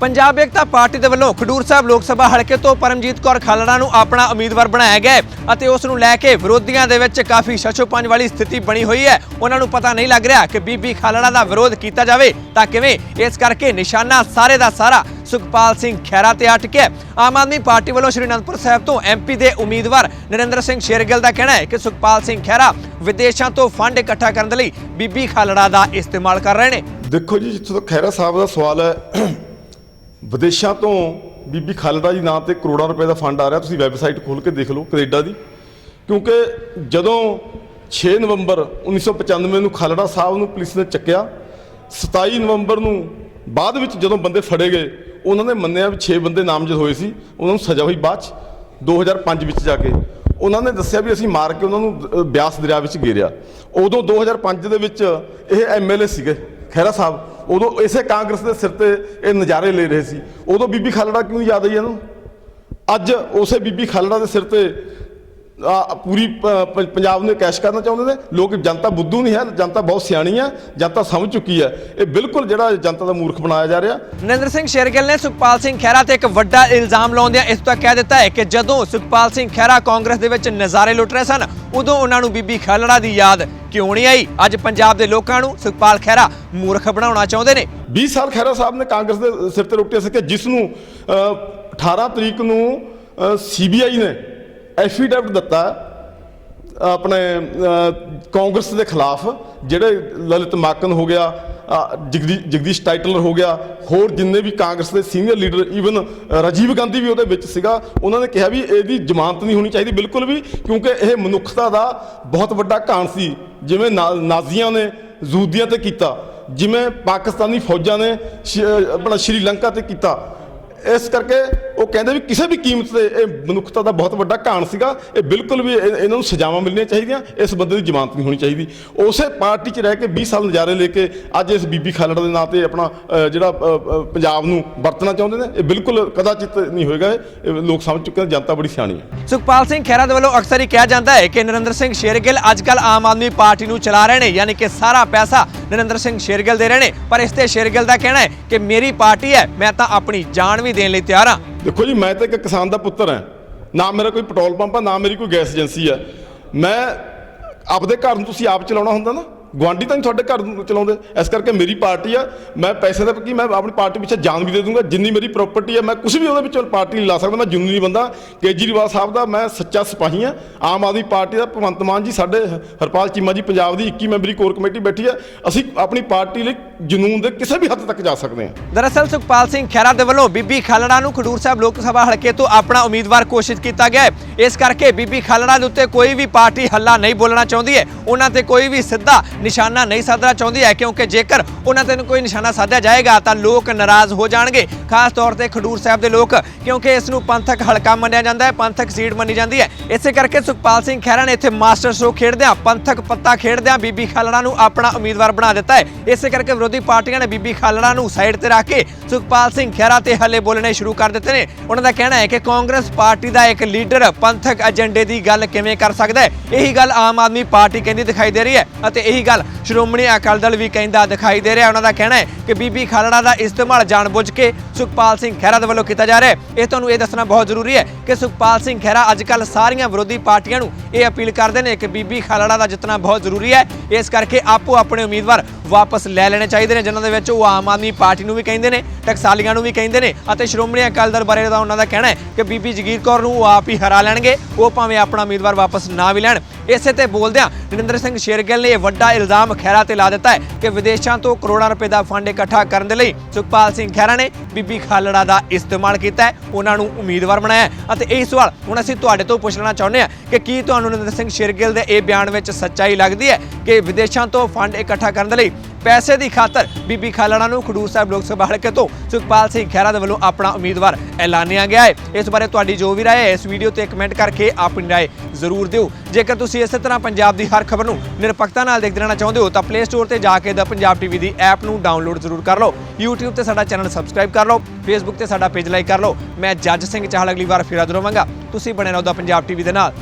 Punjab Ekta party ਦੇ ਵੱਲੋਂ ਖਡੂਰ ਸਾਹਿਬ ਲੋਕ ਸਭਾ ਹਲਕੇ ਤੋਂ ਪਰਮਜੀਤ ਕੌਰ ਖਾਲੜਾ ਨੂੰ ਆਪਣਾ ਉਮੀਦਵਾਰ ਬਣਾਇਆ ਗਿਆ ਅਤੇ ਉਸ ਨੂੰ ਲੈ ਕੇ ਵਿਰੋਧੀਆਂ ਦੇ ਵਿੱਚ ਕਾਫੀ ਸ਼ਸ਼ੋਪੰਜ ਵਾਲੀ ਸਥਿਤੀ ਬਣੀ ਹੋਈ ਹੈ। ਉਹਨਾਂ ਨੂੰ ਪਤਾ ਨਹੀਂ ਲੱਗ ਰਿਹਾ ਕਿ ਬੀਬੀ ਖਾਲੜਾ ਦਾ ਵਿਰੋਧ ਕੀਤਾ ਜਾਵੇ ਤਾਂ ਕਿਵੇਂ ਇਸ ਕਰਕੇ ਨਿਸ਼ਾਨਾ ਸਾਰੇ ਦਾ ਸਾਰਾ ਸੁਖਪਾਲ ਸਿੰਘ ਖਹਿਰਾ ਤੇ ਅਟਕਿਆ ਆਮ ਆਦਮੀ ਪਾਰਟੀ ਵੱਲੋਂ ਸ਼੍ਰੀ ਅਨੰਦਪੁਰ ਸਾਹਿਬ ਤੋਂ ਐਮਪੀ ਦੇ ਉਮੀਦਵਾਰ ਨਰਿੰਦਰ ਸਿੰਘ ਸ਼ੇਰਗਿੱਲ ਦਾ ਕਹਿਣਾ ਹੈ ਕਿ ਸੁਖਪਾਲ ਸਿੰਘ ਖਹਿਰਾ ਵਿਦੇਸ਼ਾਂ ਤੋਂ ਫੰਡ ਇਕੱਠਾ ਕਰਨ ਦੇ ਲਈ ਬੀਬੀ ਖਾਲੜਾ ਦਾ ਇਸਤੇਮਾਲ ਕਰ ਰਹੇ ਨੇ। ਦੇਖੋ ਜੀ, ਜਿੱਥੋਂ ਤੱਕ ਖਹਿਰਾ ਸਾਹਿਬ ਦਾ ਸਵਾਲ ਹੈ ਵਿਦੇਸ਼ਾਂ ਤੋਂ ਬੀਬੀ ਖਾਲੜਾ ਜੀ ਨਾਂ ਤੇ ਕਰੋੜਾਂ ਰੁਪਏ ਦਾ ਫੰਡ ਆ ਰਿਹਾ, ਤੁਸੀਂ ਵੈਬਸਾਈਟ ਖੋਲ ਕੇ ਦੇਖ ਲਓ ਕੈਨੇਡਾ ਦੀ। ਕਿਉਂਕਿ ਜਦੋਂ 6 ਨਵੰਬਰ 1995 ਨੂੰ ਖਾਲੜਾ ਸਾਹਿਬ ਨੂੰ ਪੁਲਿਸ ਨੇ ਚੱਕਿਆ 27 ਨਵੰਬਰ ਨੂੰ ਬਾਅਦ ਵਿੱਚ ਜਦੋਂ ਬੰਦੇ ਫੜੇ ਗਏ, ਉਹਨਾਂ ਨੇ ਮੰਨਿਆ ਵੀ 6 ਬੰਦੇ ਨਾਮਜ਼ਦ ਹੋਏ ਸੀ, ਉਹਨਾਂ ਨੂੰ ਸਜ਼ਾ ਹੋਈ ਬਾਅਦ ਚ 2005 ਵਿੱਚ ਜਾ ਕੇ। ਉਹਨਾਂ ਨੇ ਦੱਸਿਆ ਵੀ ਅਸੀਂ ਮਾਰ ਕੇ ਉਹਨਾਂ ਨੂੰ ਬਿਆਸ ਦਰਿਆ ਵਿੱਚ ਗੇਰਿਆ। ਉਦੋਂ 2005 ਦੇ ਵਿੱਚ ਇਹ ਐਮਐਲਏ ਸੀਗੇ। ਖਹਿਰਾ ਸਾਹਿਬ, ਉਦੋਂ ਇਸੇ ਕਾਂਗਰਸ ਦੇ ਸਿਰ ਤੇ ਇਹ ਨਜ਼ਾਰੇ ਲੈ ਰਹੇ ਸੀ। ਉਦੋਂ ਬੀਬੀ ਖਾਲੜਾ ਕਿਉਂ ਨਹੀਂ ਯਾਦ ਆਈ ਇਹਨੂੰ? ਅੱਜ ਉਸੇ ਬੀਬੀ ਖਾਲੜਾ ਦੇ ਸਿਰ ਤੇ ਪੂਰੀ ਪੰਜਾਬ ਨੂੰ ਕੈਸ਼ ਕਰਨਾ ਚਾਹੁੰਦੇ ਨੇ। ਲੋਕ ਜਨਤਾ ਬੁੱਧੂ ਨਹੀਂ ਹੈ ਜਨਤਾ ਬਹੁਤ ਸਿਆਣੀ ਹੈ ਜਨਤਾ ਸਮਝ ਚੁੱਕੀ ਹੈ। ਇਹ ਬਿਲਕੁਲ ਜਿਹੜਾ ਜਨਤਾ ਦਾ ਮੂਰਖ ਬਣਾਇਆ ਜਾ ਰਿਹਾ। ਨਰਿੰਦਰ ਸਿੰਘ ਸ਼ੇਰਗਿੱਲ ਨੇ ਸੁਖਪਾਲ ਸਿੰਘ ਖਹਿਰਾ ਤੇ ਇੱਕ ਵੱਡਾ ਇਲਜ਼ਾਮ ਲਾਉਂਦਿਆਂ ਇਸ ਤੋਂ ਕਹਿ ਦਿੱਤਾ ਹੈ ਕਿ ਜਦੋਂ ਸੁਖਪਾਲ ਸਿੰਘ ਖਹਿਰਾ ਕਾਂਗਰਸ ਦੇ ਵਿੱਚ ਨਜ਼ਾਰੇ ਲੁੱਟ ਰਹੇ ਸਨ ਉਦੋਂ ਉਹਨਾਂ ਨੂੰ ਬੀਬੀ ਖਾਲੜਾ ਦੀ ਯਾਦ ਕਿਉਂ ਨਹੀਂ ਆਈ? ਅੱਜ ਪੰਜਾਬ ਦੇ ਲੋਕਾਂ ਨੂੰ ਸੁਖਪਾਲ ਖਹਿਰਾ ਮੂਰਖ ਬਣਾਉਣਾ ਚਾਹੁੰਦੇ ਨੇ। 20 ਸਾਲ ਖਹਿਰਾ ਸਾਹਿਬ ਨੇ ਕਾਂਗਰਸ ਦੇ ਸਿਰ ਤੇ ਰੋਟਿਆ ਸੀ ਕਿ ਜਿਸ ਨੂੰ ਅ, 18 ਤਰੀਕ ਨੂੰ ਸੀਬੀਆਈ ਨੇ ਐਫੀਡੈਵਿਟ ਦਿੱਤਾ ਆਪਣੇ ਕਾਂਗਰਸ ਦੇ ਖਿਲਾਫ ਜਿਹੜੇ ਲਲਿਤ ਮਾਕਨ ਹੋ ਗਿਆ ਅ, ਜਗਦੀਸ਼ ਟਾਈਟਲਰ ਹੋ ਗਿਆ ਹੋਰ ਜਿੰਨੇ ਵੀ ਕਾਂਗਰਸ ਦੇ senior leader even Rajiv Gandhi ਵੀ ਉਹਦੇ ਵਿੱਚ ਸੀਗਾ ਉਹਨਾਂ ਨੇ ਕਿਹਾ ਵੀ ਇਹਦੀ ਜ਼ਮਾਨਤ ਨਹੀਂ ਹੋਣੀ ਚਾਹੀਦੀ ਬਿਲਕੁਲ ਵੀ ਕਿਉਂਕਿ ਇਹ ਮਨੁੱਖਤਾ ਦਾ ਬਹੁਤ ਵੱਡਾ ਘਾਣ ਸੀ ਜਿਵੇਂ ਨਾ- ਨਾਜ਼ੀਆਂ ਨੇ ਜ਼ੂਦੀਆਂ ਤੇ ਕੀਤਾ ਜਿਵੇਂ ਪਾਕਿਸਤਾਨੀ ਫੌਜਾਂ ਨੇ ਸ਼- ਆਪਣਾ ਸ਼੍ਰੀਲੰਕਾ ਤੇ ਕੀਤਾ। ਇਸ ਕਰਕੇ ਉਹ ਕਹਿੰਦੇ ਵੀ ਕਿਸੇ ਵੀ ਕੀਮਤ ਤੇ ਇਹ ਮਨੁੱਖਤਾ ਦਾ ਬਹੁਤ ਵੱਡਾ ਘਾਣ ਸੀਗਾ, ਇਹ ਬਿਲਕੁਲ ਵੀ ਇਹਨਾਂ ਨੂੰ ਸਜ਼ਾਵਾਂ ਮਿਲਣੀਆਂ ਚਾਹੀਦੀਆਂ, ਇਸ ਬੰਦੇ ਦੀ ਜ਼ਮਾਨਤ ਨਹੀਂ ਹੋਣੀ ਚਾਹੀਦੀ। ਉਸੇ ਪਾਰਟੀ 'ਚ ਰਹਿ ਕੇ 20 ਸਾਲ ਨਜ਼ਾਰੇ ਲੈ ਕੇ ਅੱਜ ਇਸ ਬੀਬੀ ਖਾਲੜਾ ਦੇ ਨਾਂ ਤੇ ਆਪਣਾ ਜਿਹੜਾ ਪੰਜਾਬ ਨੂੰ ਵਰਤਣਾ ਚਾਹੁੰਦੇ ਨੇ, ਇਹ ਬਿਲਕੁਲ ਕਦਾਚਿਤ ਨਹੀਂ ਹੋਏਗਾ, ਇਹ ਲੋਕ ਸਮਝ ਚੁੱਕੇ ਨੇ, ਜਨਤਾ ਬੜੀ ਸਿਆਣੀ ਹੈ। ਸੁਖਪਾਲ ਸਿੰਘ ਖਹਿਰਾ ਦੇ ਵੱਲੋਂ ਅਕਸਰ ਹੀ ਕਿਹਾ ਜਾਂਦਾ ਹੈ ਕਿ ਨਰਿੰਦਰ ਸਿੰਘ ਸ਼ੇਰਗਿੱਲ ਅੱਜਕੱਲ ਆਮ ਆਦਮੀ ਪਾਰਟੀ ਨੂੰ ਚਲਾ ਰਹੇ ਨੇ, ਯਾਨੀ ਕਿ ਸਾਰਾ ਪੈਸਾ ਨਰਿੰਦਰ ਸਿੰਘ ਸ਼ੇਰਗਿੱਲ ਦੇ ਰਹੇ ਨੇ। ਪਰ ਇਸ ਤੇ ਸ਼ੇਰਗਿੱਲ ਦਾ ਕਹਿਣਾ ਹੈ ਕਿ ਮੇਰੀ ਪਾਰਟੀ ਹੈ, ਮੈਂ ਤਾਂ ਆਪਣੀ ਜਾਨ ਵੀ ਦੇਣ ਲਈ ਤਿਆਰ ਹਾਂ। ਦੇਖੋ ਜੀ, ਮੈਂ ਤਾਂ ਇੱਕ ਕਿਸਾਨ ਦਾ ਪੁੱਤਰ ਹਾਂ। ਨਾ ਮੇਰਾ ਕੋਈ ਪੈਟਰੋਲ ਪੰਪ ਆ, ਨਾ ਮੇਰੀ ਕੋਈ ਗੈਸ ਏਜੰਸੀ ਆ। ਮੈਂ ਆਪਦੇ ਘਰ ਨੂੰ ਤੁਸੀਂ ਆਪ ਚਲਾਉਣਾ ਹੁੰਦਾ ਨਾ? ਗਵਾਂਢੀ ਤਾਂ ਨਹੀਂ ਤੁਹਾਡੇ ਘਰ ਨੂੰ ਚਲਾਉਂਦੇ। ਇਸ ਕਰਕੇ ਮੇਰੀ ਪਾਰਟੀ ਆ। ਮੈਂ ਪੈਸੇ ਦਾ ਕੀ, ਮੈਂ ਆਪਣੀ ਪਾਰਟੀ ਪਿੱਛੇ ਜਾਨ ਵੀ ਦੇ ਦੂੰਗਾ। ਜਿੰਨੀ ਮੇਰੀ ਪ੍ਰਾਪਰਟੀ ਆ, ਮੈਂ ਕੁਝ ਵੀ ਉਹਦੇ ਵਿੱਚੋਂ ਪਾਰਟੀ ਨਹੀਂ ਲਾ ਸਕਦਾ। ਮੈਂ ਜਨੂਨੀ ਬੰਦਾ, ਕੇਜਰੀਵਾਲ ਸਾਹਿਬ ਦਾ ਮੈਂ ਸੱਚਾ ਸਿਪਾਹੀ ਆ। ਆਮ ਆਦਮੀ ਪਾਰਟੀ ਦਾ ਭਗਵੰਤ ਮਾਨ ਜੀ, ਸਾਡੇ ਹਰਪਾਲ ਚੀਮਾ ਜੀ, ਪੰਜਾਬ ਦੀ 21 ਮੈਂਬਰੀ ਕੋਰ ਕਮੇਟੀ ਬੈਠੀ ਆ। ਅਸੀਂ ਆਪਣੀ ਪਾਰਟੀ ਲਈ ਜਨੂਨ ਦੇ ਕਿਸੇ ਵੀ ਹੱਦ ਤੱਕ ਜਾ ਸਕਦੇ ਹਾਂ ਦਰਅਸਲ ਸੁਖਪਾਲ ਸਿੰਘ ਖਹਿਰਾ ਦੇ ਵੱਲੋਂ ਬੀਬੀ ਖਾਲੜਾ ਨੂੰ ਖਡੂਰ ਸਾਹਿਬ ਲੋਕ ਸਭਾ ਹਲਕੇ ਤੋਂ ਆਪਣਾ ਉਮੀਦਵਾਰ ਘੋਸ਼ਿਤ ਕੀਤਾ ਗਿਆ ਹੈ। ਇਸ ਕਰਕੇ ਬੀਬੀ ਖਾਲੜਾ ਦੇ ਉੱਤੇ ਕੋਈ ਵੀ ਪਾਰਟੀ ਹੱਲਾ ਨਹੀਂ ਬੋਲਣਾ ਚਾਹੁੰਦੀ ਹੈ। ਉਹਨਾਂ ਤੇ ਕੋਈ ਵੀ ਸਿੱਧਾ ਨਿਸ਼ਾਨਾ ਨਹੀਂ ਸਾਧਣਾ ਚਾਹੁੰਦੀ ਹੈ, ਕਿਉਂਕਿ ਜੇਕਰ ਉਹਨਾਂ ਤੇ ਕੋਈ ਨਿਸ਼ਾਨਾ ਸਾਧਿਆ ਜਾਏਗਾ, ਤਾਂ ਲੋਕ ਨਾਰਾਜ਼ ਹੋ ਜਾਣਗੇ। ਖਾਸ ਤੌਰ ਤੇ ਖਡੂਰ ਸਾਹਿਬ ਦੇ ਲੋਕ, ਕਿਉਂਕਿ ਇਸ ਨੂੰ ਪੰਥਕ ਹਲਕਾ ਮੰਨਿਆ ਜਾਂਦਾ ਹੈ, ਪੰਥਕ ਸੀਟ ਮੰਨੀ ਜਾਂਦੀ ਹੈ। ਇਸੇ ਕਰਕੇ ਸੁਖਪਾਲ ਸਿੰਘ ਖਹਿਰਾ ਨੇ ਇੱਥੇ ਮਾਸਟਰ ਸ਼ੋ ਖੇਡਦਿਆਂ, ਪੰਥਕ ਪੱਤਾ ਖੇਡਦਿਆਂ ਬੀਬੀ ਖਾਲੜਾ ਨੂੰ ਆਪਣਾ ਉਮੀਦਵਾਰ ਬਣਾ ਦਿੱਤਾ ਹੈ। ਇਸੇ ਕਰਕੇ ਵਿਰੋਧੀ ਪਾਰਟੀਆਂ ਨੇ ਬੀਬੀ ਖਾਲੜਾ ਨੂੰ ਸਾਈਡ ਤੇ ਰੱਖ ਕੇ ਸੁਖਪਾਲ ਸਿੰਘ ਖਹਿਰਾ ਤੇ ਹੱਲੇ ਬੋਲਣੇ ਸ਼ੁਰੂ ਕਰ ਦਿੱਤੇ ਨੇ। ਉਹਨਾਂ ਦਾ ਕਹਿਣਾ ਹੈ ਕਿ ਕਾਂਗਰਸ ਪਾਰਟੀ ਦਾ ਇੱਕ ਲੀਡਰ ਪੰਥਕ ਏਜੰਡੇ ਦੀ ਗੱਲ ਕਿਵੇਂ ਕਰ ਸਕਦਾ ਹੈ? ਇਹੀ ਗੱਲ ਆਮ ਆਦਮੀ ਪਾਰਟੀ ਕਹਿੰਦੀ ਦਿਖਾਈ ਦੇ ਰਹੀ ਹੈ ਅਤੇ ਇਹੀ ਗੱਲ ਸ਼੍ਰੋਮਣੀ ਅਕਾਲੀ ਦਲ ਵੀ ਕਹਿੰਦਾ ਦਿਖਾਈ ਦੇ ਰਿਹਾ ਉਹਨਾਂ ਦਾ ਕਹਿਣਾ ਹੈ ਕਿ ਬੀਬੀ ਖਾਲੜਾ ਦਾ ਇਸਤੇਮਾਲ ਜਾਣਬੁੱਝ ਕੇ ਸੁਖਪਾਲ ਸਿੰਘ ਖਹਿਰਾ ਦੇ ਵੱਲੋਂ ਕੀਤਾ ਜਾ ਰਿਹਾ ਹੈ। ਇਹ ਤੁਹਾਨੂੰ ਇਹ ਦੱਸਣਾ ਬਹੁਤ ਜ਼ਰੂਰੀ ਹੈ ਕਿ ਸੁਖਪਾਲ ਸਿੰਘ ਖਹਿਰਾ ਅੱਜ ਕੱਲ ਸਾਰੀਆਂ ਵਿਰੋਧੀ ਪਾਰਟੀਆਂ ਨੂੰ ਇਹ ਅਪੀਲ ਕਰਦੇ ਨੇ ਕਿ ਬੀਬੀ ਖਾਲੜਾ ਦਾ ਜਿੱਤਣਾ ਬਹੁਤ ਜ਼ਰੂਰੀ ਹੈ। ਇਸ ਕਰਕੇ ਆਪੋ ਆਪਣੇ ਉਮੀਦਵਾਰ ਵਾਪਸ ਲੈ ਲੈਣੇ ਚਾਹੀਦੇ ਨੇ, ਜਿਨ੍ਹਾਂ ਦੇ ਵਿੱਚ ਉਹ ਆਮ ਆਦਮੀ ਪਾਰਟੀ ਨੂੰ ਵੀ ਕਹਿੰਦੇ ਨੇ, ਟਕਸਾਲੀਆਂ ਨੂੰ ਵੀ ਕਹਿੰਦੇ ਨੇ ਅਤੇ ਸ਼੍ਰੋਮਣੀ ਅਕਾਲੀ ਦਲ ਬਾਰੇ ਦਾ ਉਹਨਾਂ ਦਾ ਕਹਿਣਾ ਹੈ ਕਿ ਬੀਬੀ ਜਗੀਰ ਕੌਰ ਨੂੰ ਉਹ ਆਪ ਹੀ ਹਰਾ ਲੈਣਗੇ, ਉਹ ਭਾਵੇਂ ਆਪਣਾ ਉਮੀਦਵਾਰ ਵਾਪਸ ਨਾ ਵੀ ਲੈਣ। ਇਸੇ ਤੇ ਬੋਲਦਿਆਂ ਨਰਿੰਦਰ ਸਿੰਘ ਸ਼ੇਰਗਿੱਲ ਨੇ ਇਹ ਵੱਡਾ ਇਲਜ਼ਾਮ ਖਹਿਰਾ ਤੇ ਲਾ ਦਿੱਤਾ ਹੈ ਕਿ ਵਿਦੇਸ਼ਾਂ ਤੋਂ ਕਰੋੜਾਂ ਰੁਪਏ ਦਾ ਫੰਡ ਇਕੱਠਾ ਕਰਨ ਦੇ ਲਈ ਸੁਖਪਾਲ ਸਿੰਘ ਖਹਿਰਾ ਨੇ ਬੀਬੀ ਖਾਲੜਾ ਦਾ ਇਸਤੇਮਾਲ ਕੀਤਾ ਹੈ। ਉਹਨਾਂ ਨੂੰ ਉਮੀਦਵਾਰ ਬਣਾਇਆ ਅਤੇ ਇਹ ਸਵਾਲ ਹੁਣ ਅਸੀਂ ਤੁਹਾਡੇ ਤੋਂ ਪੁੱਛਣਾ ਚਾਹੁੰਦੇ ਹਾਂ ਕਿ ਕੀ ਤੁਹਾਨੂੰ ਨਰਿੰਦਰ ਸਿੰਘ ਸ਼ੇਰਗਿੱਲ ਦੇ ਇਹ ਬਿਆਨ ਵਿੱਚ ਸੱਚਾਈ ਲੱਗਦੀ ਹੈ ਕਿ ਵਿਦੇਸ਼ਾਂ ਤੋਂ ਫੰਡ ਇਕੱਠਾ ਕਰਨ ਦੇ ਲਈ ਪੈਸੇ ਦੀ ਖਾਤਰ ਬੀਬੀ ਖਾਲੜਾ ਨੂੰ ਖਡੂਰ ਸਾਹਿਬ ਲੋਕ ਸਭਾ ਹਲਕੇ ਤੋਂ ਸੁਖਪਾਲ ਸਿੰਘ ਖਹਿਰਾ ਦੇ ਵੱਲੋਂ ਆਪਣਾ ਉਮੀਦਵਾਰ ਐਲਾਨਿਆ ਗਿਆ ਹੈ। ਇਸ ਬਾਰੇ ਤੁਹਾਡੀ ਜੋ ਵੀ ਰਾਏ ਹੈ, ਇਸ ਵੀਡੀਓ ਤੇ ਕਮੈਂਟ ਕਰਕੇ ਆਪਣੀ ਰਾਏ ਜ਼ਰੂਰ ਦਿਓ। ਜੇਕਰ ਤੁਸੀਂ ਇਸੇ ਤਰ੍ਹਾਂ ਪੰਜਾਬ ਦੀ ਹਰ ਖਬਰ ਨੂੰ ਨਿਰਪੱਖਤਾ ਨਾਲ ਦੇਖਦੇ ਰਹਿਣਾ ਚਾਹੁੰਦੇ ਹੋ, ਤਾਂ ਪਲੇ ਸਟੋਰ ਤੇ ਜਾ ਕੇ ਦਾ ਪੰਜਾਬ ਟੀਵੀ ਦੀ ਐਪ ਨੂੰ ਡਾਊਨਲੋਡ ਜ਼ਰੂਰ ਕਰ ਲਓ। YouTube ਤੇ ਸਾਡਾ ਚੈਨਲ ਸਬਸਕ੍ਰਾਈਬ ਕਰ ਲਓ। Facebook ਤੇ ਸਾਡਾ ਪੇਜ ਲਾਈਕ ਕਰ ਲਓ। ਮੈਂ ਜੱਜ ਸਿੰਘ ਚਾਹਲ ਅਗਲੀ ਵਾਰ ਫਿਰ ਹਾਜ਼ਰ ਹੋਵਾਂਗਾ। ਤੁਸੀਂ ਬਣੇ ਰਹੋ ਦਾ ਪੰਜਾਬ ਟੀਵੀ ਦੇ ਨਾਲ।